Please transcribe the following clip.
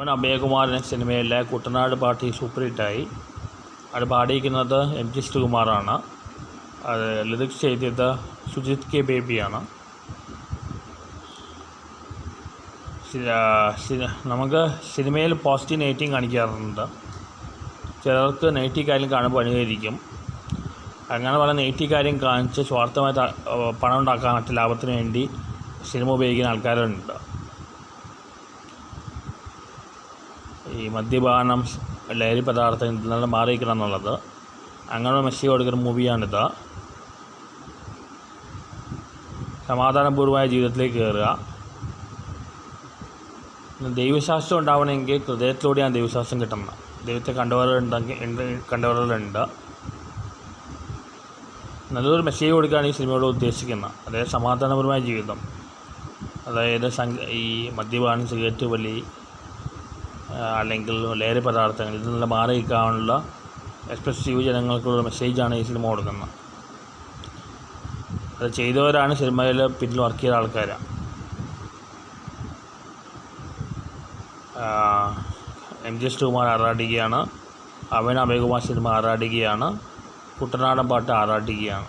അവൻ അഭയകുമാരൻ സിനിമയിലെ കുട്ടനാട് പാട്ടി സൂപ്പർ ഹിറ്റായി അത് പാടിയിരിക്കുന്നത് എം ജി ശ്രീകുമാറാണ്. അത് ലിറിക്സ് ചെയ്തത് സുജിത് കെ ബേബിയാണ്. നമുക്ക് സിനിമയിൽ പോസിറ്റീവ് നെഗറ്റീവ് കാണിക്കാറുണ്ട്. ചിലർക്ക് നെഗറ്റീവ് കാര്യം കാണുമ്പോൾ അനുകരിക്കും. അങ്ങനെ പല നെഗറ്റീവ് കാര്യം കാണിച്ച് സ്വാർത്ഥമായി പണം ഉണ്ടാക്കാൻ മറ്റു ലാഭത്തിന് വേണ്ടി സിനിമ ഉപയോഗിക്കുന്ന ആൾക്കാരുണ്ട്. ഈ മദ്യപാനം ലഹരി പദാർത്ഥം ഇതിൽ നിന്ന് മാറിയിരിക്കണം എന്നുള്ളത്. അങ്ങനെ മെസ്സേജ് കൊടുക്കുന്ന മൂവിയാണിത്. സമാധാനപൂർവമായ ജീവിതത്തിലേക്ക് കയറുക. ദൈവശാസ്ത്രം ഉണ്ടാവണമെങ്കിൽ ഹൃദയത്തിലൂടെയാണ് ദൈവശാസ്ത്രം കിട്ടുന്നത്. ദൈവത്തെ കണ്ടവരുണ്ടെങ്കിൽ കണ്ടവരുണ്ട്. നല്ലൊരു മെസ്സേജ് കൊടുക്കുകയാണ് ഈ സിനിമയോട് ഉദ്ദേശിക്കുന്നത്. അതായത് സമാധാനപരമായ ജീവിതം. അതായത് സംഘ ഈ മദ്യപാനം സിഗരറ്റ് വലി അല്ലെങ്കിൽ ലഹരി പദാർത്ഥങ്ങൾ ഇതിൽ നിന്ന് മാറി നിൽക്കാനുള്ള എക്സ്പ്രസീവ് ജനങ്ങൾക്കുള്ള മെസ്സേജാണ് ഈ സിനിമ കൊടുക്കുന്നത്. അത് ചെയ്തവരാണ് സിനിമയിൽ പിന്നിൽ വർക്ക് ചെയ്ത ആൾക്കാരാണ് എം ജി ശ്രീകുമാർ ആറാടുകയാണ്. അവൻ അഭയകുമാർ സിനിമ ആറാടുകയാണ്. കുട്ടനാടൻ പാട്ട് ആറാടുകയാണ്.